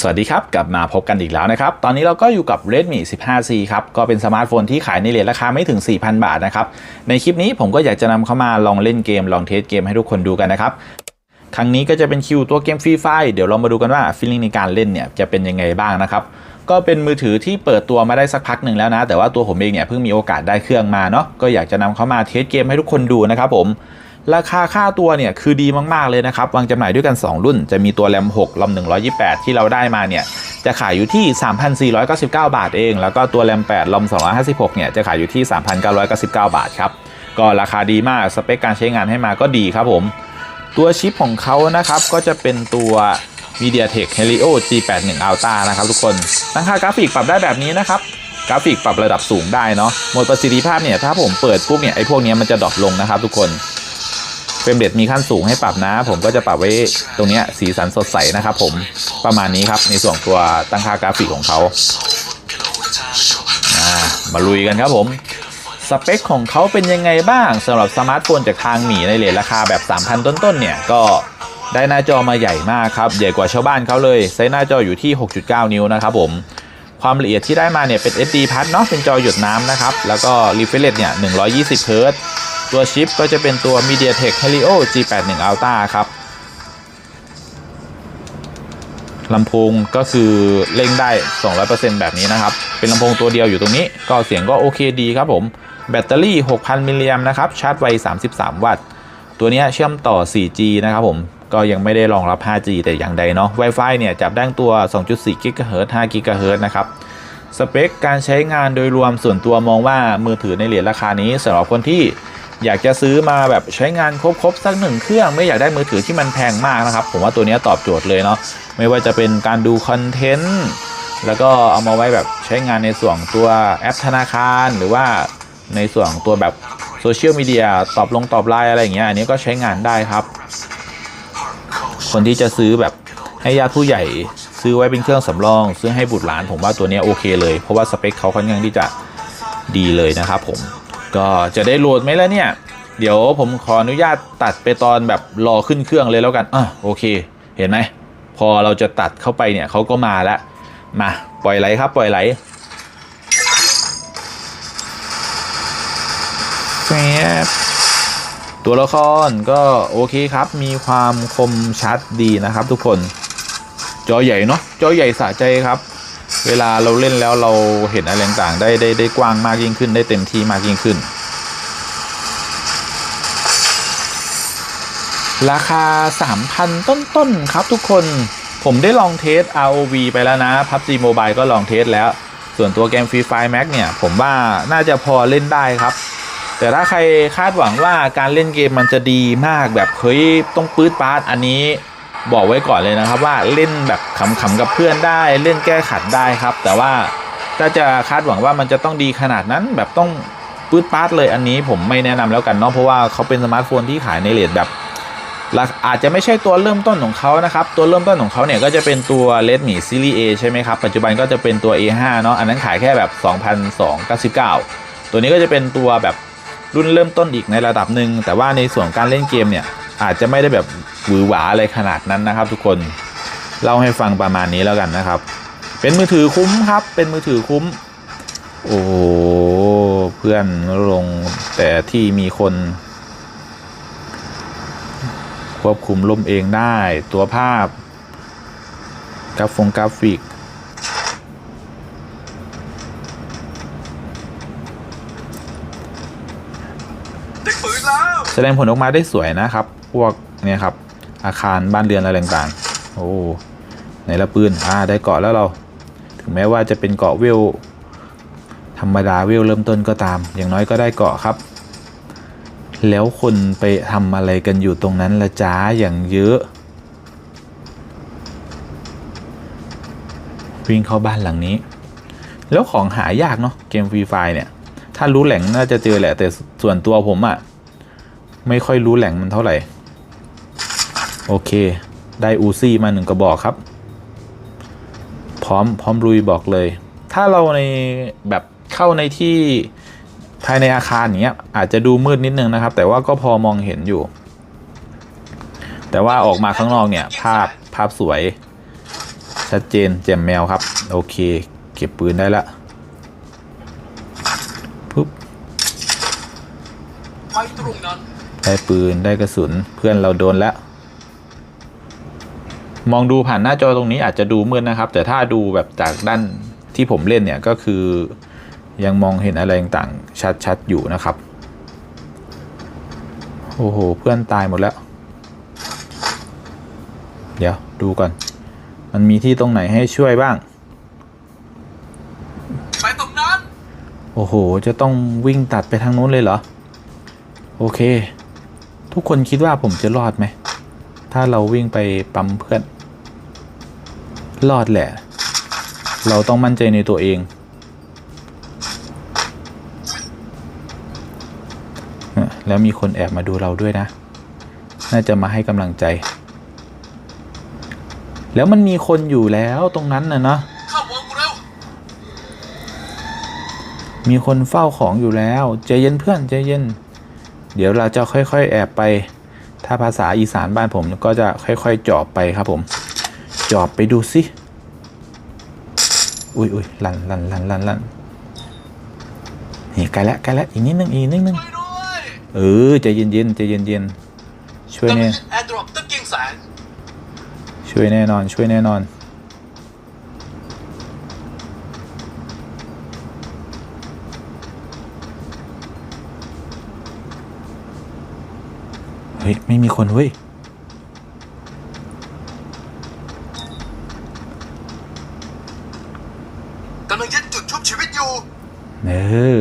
สวัสดีครับ กลับมาพบกันอีกแล้วนะครับ ตอนนี้เราก็อยู่กับ Redmi 15C ครับ ก็เป็นสมาร์ทโฟนที่ขายในเรทราคาไม่ถึง 4,000 บาทนะครับ ในคลิปนี้ผมก็อยากจะนำเข้ามาลองเล่นเกม ลองเทสเกมให้ทุกคนดูกันนะครับ ครั้งนี้ก็จะเป็นคิวตัวเกมฟรีไฟเดี๋ยวเรามาดูกันว่าฟีลลิ่งในการเล่นเนี่ยจะเป็นยังไงบ้างนะครับก็เป็นมือถือที่เปิดตัวมาได้สักพักหนึ่งแล้วนะ แต่ว่าตัวผมเองเนี่ยเพิ่งมีโอกาสได้เครื่องมาเนาะก็อยากจะนำเข้ามาเทสเกมให้ทุกคนดูนะครับผม ราคาค่าตัวเนี่ยคือดีมาก ๆ เลยนะครับ วางจำหน่ายด้วยกัน 2 รุ่น จะมีตัวแรม6ลำ128 ที่เราได้มาเนี่ย จะขายอยู่ที่ 3,499 บาทเอง แล้วก็ตัวแรม8ลำ256 เนี่ย จะขายอยู่ที่ 3,999 บาทครับ ก็ราคาดีมาก สเปคการใช้งานให้มาก็ดีครับผม ตัวชิปของเขานะครับ ก็จะเป็นตัว MediaTek Helio G81 Ultra นะครับทุกคนตั้งค่ากราฟิกปรับได้แบบนี้นะครับกราฟิกปรับระดับสูงได้เนาะโหมดประสิทธิภาพเนี่ยถ้าผมเปิดปุ๊บเนี่ยไอ้พวกนี้มันจะดรอปลงนะครับทุกคน เฟรมเรทมีขั้นสูงให้ปรับนะ ผมก็จะปรับไว้ตรงนี้สีสันสดใสนะครับผมประมาณนี้ครับในส่วนตัวตั้งค่ากราฟิกของเขามาลุยกันครับผมสเปคของเขาเป็นยังไงบ้างสำหรับสมาร์ทโฟนจากทางหมีในเรทราคาแบบ 3,000 ต้นๆเนี่ยก็ได้หน้าจอมาใหญ่มากครับ ใหญ่กว่าชาวบ้านเขาเลยไซส์หน้าจออยู่ที่ 6.9 นิ้วนะครับผมความละเอียดที่ได้มาเนี่ยเป็น SD Plus เนาะเป็นจอหยดน้ำนะครับ แล้วก็ refresh เนี่ย120 Hz ตัวชิปก็จะเป็นตัว MediaTek Helio G81 Ultra ครับลำโพงก็คือเล่งได้ 200%แบบนี้นะครับ เป็นลำโพงตัวเดียวอยู่ตรงนี้ ก็เสียงก็โอเคดีครับผม แบตเตอรี่ 6,000 มิลลิแอมนะครับ ชาร์จไว 33 วัตต์ ตัวนี้เชื่อมต่อ 4G นะครับผม ก็ยังไม่ได้รองรับ 5G แต่อย่างใดเนาะ Wi-Fi เนี่ย จับได้ตัว 2.4 GHz 5 GHz นะครับ สเปคการใช้งานโดยรวมส่วนตัวมองว่ามือถือในเหรียญราคานี้สำหรับคนที่ อยากจะซื้อมาแบบใช้งานครบๆสักหนึ่งเครื่องไม่อยากได้มือถือที่มันแพงมากนะครับ ผมว่าตัวนี้ตอบโจทย์เลยเนาะไม่ว่าจะเป็นการดูคอนเทนต์แล้วก็เอามาไว้แบบใช้งานในส่วนตัวแอปธนาคาร หรือว่าในส่วนตัวแบบโซเชียลมีเดียตอบลงตอบไลน์อะไรอย่างเงี้ยอันนี้ก็ใช้งานได้ครับ คนที่จะซื้อแบบให้ญาติผู้ใหญ่ซื้อไว้เป็นเครื่องสำรอง ซื้อให้บุตรหลานผมว่าตัวนี้โอเคเลย เพราะว่าสเปคเขาค่อนข้างที่จะดีเลยนะครับผม ก็จะได้โหลดไหมแล้วเนี่ย เดี๋ยวผมขออนุญาตตัดไปตอนแบบรอขึ้นเครื่องเลยแล้วกันอะโอเค เห็นไหม พอเราจะตัดเข้าไปเนี่ยเขาก็มาแล้ว มาปล่อยไหลครับปล่อยไหลแฟบตัวละครก็โอเคครับ มีความคมชัดดีนะครับทุกคน จอใหญ่เนาะจอใหญ่สะใจครับ เวลาเราเล่นแล้วเราเห็นอะไรต่างๆได้ได้ได้กว้างมากยิ่งขึ้น ได้เต็มที่มากยิ่งขึ้น ราคา 3,000 ต้นๆครับทุกคนผมได้ลองเทส ROV ไปแล้วนะ PUBG Mobile ก็ลองเทสแล้ว ส่วนตัวเกม Free Fire Max เนี่ย ผมว่าน่าจะพอเล่นได้ครับ แต่ถ้าใครคาดหวังว่าการเล่นเกมมันจะดีมากแบบเฮ้ยต้องปื๊ดปาร์ตอันนี้ บอกไว้ก่อนเลยนะครับว่าเล่นแบบขำๆกับเพื่อนได้เล่นแก้ขัดได้ครับ แต่ว่าถ้าจะคาดหวังว่ามันจะต้องดีขนาดนั้นแบบต้องปื๊ดปาร์ตเลยอันนี้ผมไม่แนะนำแล้วกันเนาะเพราะว่าเขาเป็นสมาร์ทโฟนที่ขายในเรทแบบราคาอาจจะไม่ใช่ตัวเริ่มต้นของเขานะครับ ตัวเริ่มต้นของเขาเนี่ยก็จะเป็นตัว Redmi Series A ใช่ไหมครับ ปัจจุบันก็จะเป็นตัว A5 เนาะอันนั้นขายแค่แบบ 2,299 ตัวนี้ก็จะเป็นตัวแบบรุ่นเริ่มต้นอีกในระดับหนึ่งแต่ว่าในส่วนการเล่นเกมเนี่ยอาจจะไม่ได้แบบ หวือหวาอะไรขนาดนั้นนะครับ ทุกคนเล่าให้ฟังประมาณนี้แล้วกันนะครับ เป็นมือถือคุ้มครับ เป็นมือถือคุ้ม โอ้โหเพื่อนลงแต่ที่มีคน ควบคุมลมเองได้ ตัวภาพกราฟงกราฟิกได้ปืนแล้วแสดงผลออกมาได้สวยนะครับ พวกเนี่ยครับ อาคารบ้านเรือนอะไรต่างๆ โอ้ในละปืนอ่าได้เกาะแล้วเรา ถึงแม้ว่าจะเป็นเกาะเวลธรรมดาเวลเริ่มต้นก็ตาม อย่างน้อยก็ได้เกาะครับ แล้วคนไปทำอะไรกันอยู่ตรงนั้นละจ้าอย่างเยอะ วิ่งเข้าบ้านหลังนี้ แล้วของหายากเนาะเกมฟรีไฟเนี่ย ถ้ารู้แหล่งน่าจะเจอแหละแต่ส่วนตัวผมอะ่ะ ไม่ค่อยรู้แหล่งมันเท่าไหร่ โอเค ได้อูซี่มาหนึ่งกระบอกครับ พร้อมพร้อมลุยบอกเลย ถ้าเราในแบบเข้าในที่ภายในอาคารอย่างเงี้ยอาจจะดูมืดนิดนึงนะครับ แต่ว่าก็พอมองเห็นอยู่ แต่ว่าออกมาข้างนอกเนี่ย ภาพภาพสวยฉชัดเจนแจ่มแมวครับ โอเค เก็บปืนได้ละปุ๊บไปตรงนั้นได้ปืนได้กระสุนเพื่อนเราโดนแล้ว มองดูผ่านหน้าจอตรงนี้อาจจะดูมืดนะครับ แต่ถ้าดูแบบจากด้านที่ผมเล่นเนี่ยก็คือยังมองเห็นอะไรต่างๆชัดๆอยู่นะครับ โอ้โห เพื่อนตายหมดแล้ว เดี๋ยวดูก่อน มันมีที่ตรงไหนให้ช่วยบ้าง ไปตรงนั้น โอ้โห จะต้องวิ่งตัดไปทางนู้นเลยเหรอ โอเค ทุกคนคิดว่าผมจะรอดไหม ถ้าเราวิ่งไปปั๊มเพื่อน รอดแหละ เราต้องมั่นใจในตัวเองเอ่อแล้วมีคนแอบมาดูเราด้วยนะ น่าจะมาให้กำลังใจ แล้วมันมีคนอยู่แล้วตรงนั้นนะเนาะเข้าวงเร็วมีคนเฝ้าของอยู่แล้วใจเย็นเพื่อนใจเย็น เดี๋ยวเราจะค่อยๆ แอบไป ถ้าภาษาอีสานบ้านผมก็จะค่อยๆจอบไปครับผม จอบไปดูสิอุ้ยอุ้ยลันลันลันลันลันนี่ใกล้แล้วใกล้แล้วอีกนิดนึงอีกนิดนึงไปด้วยเออใจเย็นๆใจเย็นๆช่วยแน่แอร์ดรอปตะเกียงแสงช่วยแน่นอนช่วยแน่นอนเฮ้ยไม่มีคนเว้ย กำลังยึดจุดชุบชีวิตอยู่ เออ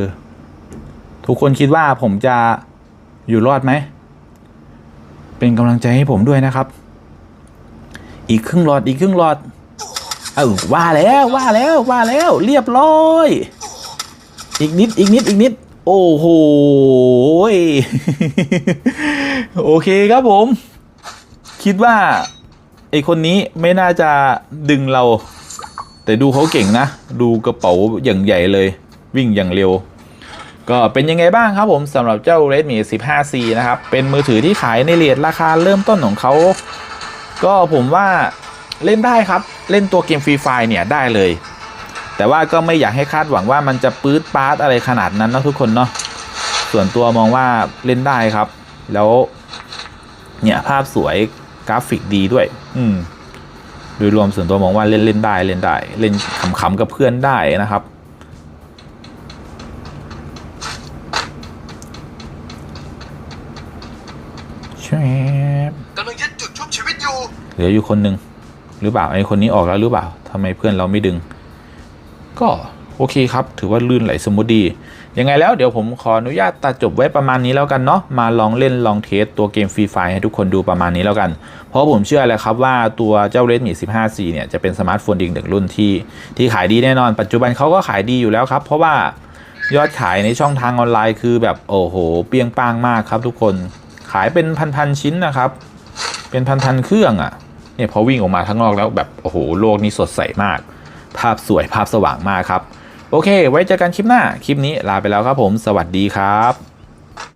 ทุกคนคิดว่าผมจะอยู่รอดไหม เป็นกำลังใจให้ผมด้วยนะครับ อีกครึ่งหลอดอีกครึ่งหลอด เออว่าแล้วว่าแล้วว่าแล้ว เรียบร้อย อีกนิดอีกนิดอีกนิด โอ้โห โอเคครับผม คิดว่าไอคนนี้ไม่น่าจะดึงเรา แต่ดูเขาเก่งนะ ดูกระเป๋าอย่างใหญ่เลย วิ่งอย่างเร็ว ก็เป็นยังไงบ้างครับผมสำหรับเจ้า Redmi 15C นะครับ เป็นมือถือที่ขายในเรทราคาเริ่มต้นของเขา ก็ผมว่าเล่นได้ครับ เล่นตัวเกมฟรีไฟเนี่ยได้เลย แต่ว่าก็ไม่อยากให้คาดหวังว่ามันจะปื๊ดปาร์ตอะไรขนาดนั้นนะทุกคนเนาะ ส่วนตัวมองว่าเล่นได้ครับ แล้ว เนี่ยภาพสวยกราฟิกดีด้วย อืม ดยรวมส่วนตัวมองว่าเล่นเล่นได้เล่นได้ เล่นขำๆกับเพื่อนได้นะครับแชบกำลังยึดจุดชุบชีวิตอยู่ เหลืออยู่คนหนึ่งหรือเปล่าไอ้คนนี้ออกแล้วหรือเปล่าทำไมเพื่อนเราไม่ดึง ก็โอเคครับ ถือว่าลื่นไหลสมูทดี ยังไงแล้วเดี๋ยวผมขออนุญาตตัดจบไว้ประมาณนี้แล้วกันเนาะมาลองเล่นลองเทสตัวเกมฟรีไฟให้ทุกคนดูประมาณนี้แล้วกัน เพราะผมเชื่อเลยครับว่าตัวเจ้า Redmi 15C เนี่ยจะเป็นสมาร์ทโฟนอีกหนึ่งรุ่นที่ที่ขายดีแน่นอน ปัจจุบันเขาก็ขายดีอยู่แล้วครับ เพราะว่ายอดขายในช่องทางออนไลน์คือแบบโอ้โห เปียงป้างมากครับ ทุกคนขายเป็นพันๆชิ้นนะครับ เป็นพันๆเครื่องอะ่ะเนี่ยพอวิ่งออกมาข้างนอกแล้วแบบโอ้โหโลกนี้สดใสมาก ภาพสวยภาพสว่างมากครับ โอเค ไว้เจอกันคลิปหน้า คลิปนี้ลาไปแล้วครับผม สวัสดีครับ